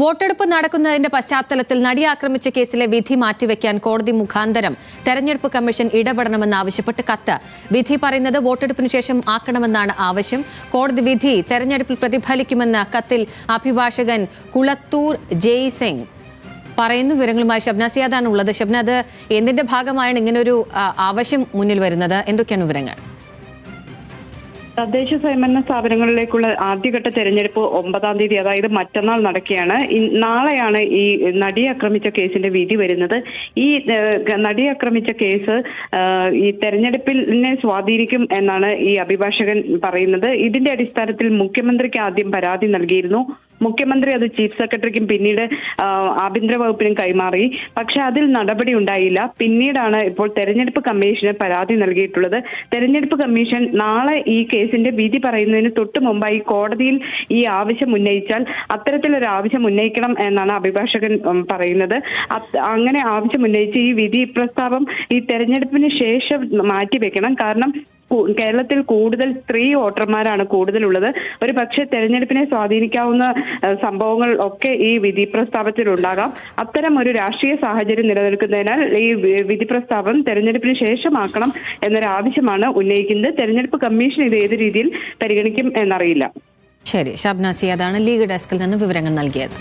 വോട്ടെടുപ്പ് നടക്കുന്നതിന്റെ പശ്ചാത്തലത്തിൽ നടി ആക്രമിച്ച കേസിലെ വിധി മാറ്റിവെക്കാൻ കോടതി മുഖാന്തരം തെരഞ്ഞെടുപ്പ് കമ്മീഷൻ ഇടപെടണമെന്നാവശ്യപ്പെട്ട് കത്ത്. വിധി പറയുന്നത് വോട്ടെടുപ്പിന് ശേഷം ആക്കണമെന്നാണ് ആവശ്യം. കോടതി വിധി തെരഞ്ഞെടുപ്പിൽ പ്രതിഫലിക്കുമെന്ന് കത്തിൽ അഭിഭാഷകൻ കുളത്തൂർ ജയ് സിംഗ് പറയുന്നു. വിവരങ്ങളുമായി ഷബ്ന സിയാദാണ് ഉള്ളത് ഷബ്ന അത് എന്തിന്റെ ഭാഗമായാണ് ഇങ്ങനൊരു ആവശ്യം മുന്നിൽ വരുന്നത്? എന്തൊക്കെയാണ് വിവരങ്ങൾ? തദ്ദേശ സ്വയംഭരണ സ്ഥാപനങ്ങളിലേക്കുള്ള ആദ്യഘട്ട തെരഞ്ഞെടുപ്പ് ഒമ്പതാം തീയതി അതായത് മറ്റന്നാൾ നടക്കുകയാണ്. നാളെയാണ് ഈ നടിയെ ആക്രമിച്ച കേസിന്റെ വിധി വരുന്നത്. ഈ നടിയെ ആക്രമിച്ച കേസ് ഈ തെരഞ്ഞെടുപ്പിനെ സ്വാധീനിക്കും എന്നാണ് ഈ അഭിഭാഷകൻ പറയുന്നത്. ഇതിന്റെ അടിസ്ഥാനത്തിൽ മുഖ്യമന്ത്രിക്ക് ആദ്യം പരാതി നൽകിയിരുന്നു. മുഖ്യമന്ത്രി അത് ചീഫ് സെക്രട്ടറിക്കും പിന്നീട് ആഭ്യന്തര വകുപ്പിനും കൈമാറി. പക്ഷെ അതിൽ നടപടി ഉണ്ടായില്ല. പിന്നീടാണ് ഇപ്പോൾ തെരഞ്ഞെടുപ്പ് കമ്മീഷന് പരാതി നൽകിയിട്ടുള്ളത്. തെരഞ്ഞെടുപ്പ് കമ്മീഷൻ നാളെ ഈ കേസിന്റെ വിധി പറയുന്നതിന് തൊട്ട് മുമ്പായി കോടതിയിൽ ഈ ആവശ്യം ഉന്നയിച്ചാൽ അത്തരത്തിലൊരു ആവശ്യം ഉന്നയിക്കണം എന്നാണ് അഭിഭാഷകൻ പറയുന്നത്. അങ്ങനെ ആവശ്യം ഉന്നയിച്ച് ഈ വിധി പ്രസ്താവം ഈ തെരഞ്ഞെടുപ്പിന് ശേഷം മാറ്റിവെക്കണം. കാരണം കേരളത്തിൽ കൂടുതൽ സ്ത്രീ വോട്ടർമാരാണ് കൂടുതലുള്ളത്. ഒരു പക്ഷേ തെരഞ്ഞെടുപ്പിനെ സ്വാധീനിക്കാവുന്ന സംഭവങ്ങൾ ഒക്കെ ഈ വിധി പ്രസ്താവത്തിൽ ഉണ്ടാകാം അത്തരം ഒരു രാഷ്ട്രീയ സാഹചര്യം നിലനിൽക്കുന്നതിനാൽ ഈ വിധി പ്രസ്താവം തെരഞ്ഞെടുപ്പിന് ശേഷമാക്കണം എന്നൊരു ആവശ്യമാണ് ഉന്നയിക്കുന്നത്. തെരഞ്ഞെടുപ്പ് കമ്മീഷൻ ഇത് ഏത് രീതിയിൽ പരിഗണിക്കും എന്നറിയില്ല. ശരി ഷബ്നാസി അതാണ് ലീഗ് ഡെസ്കിൽ നിന്ന് വിവരങ്ങൾ നൽകിയത്.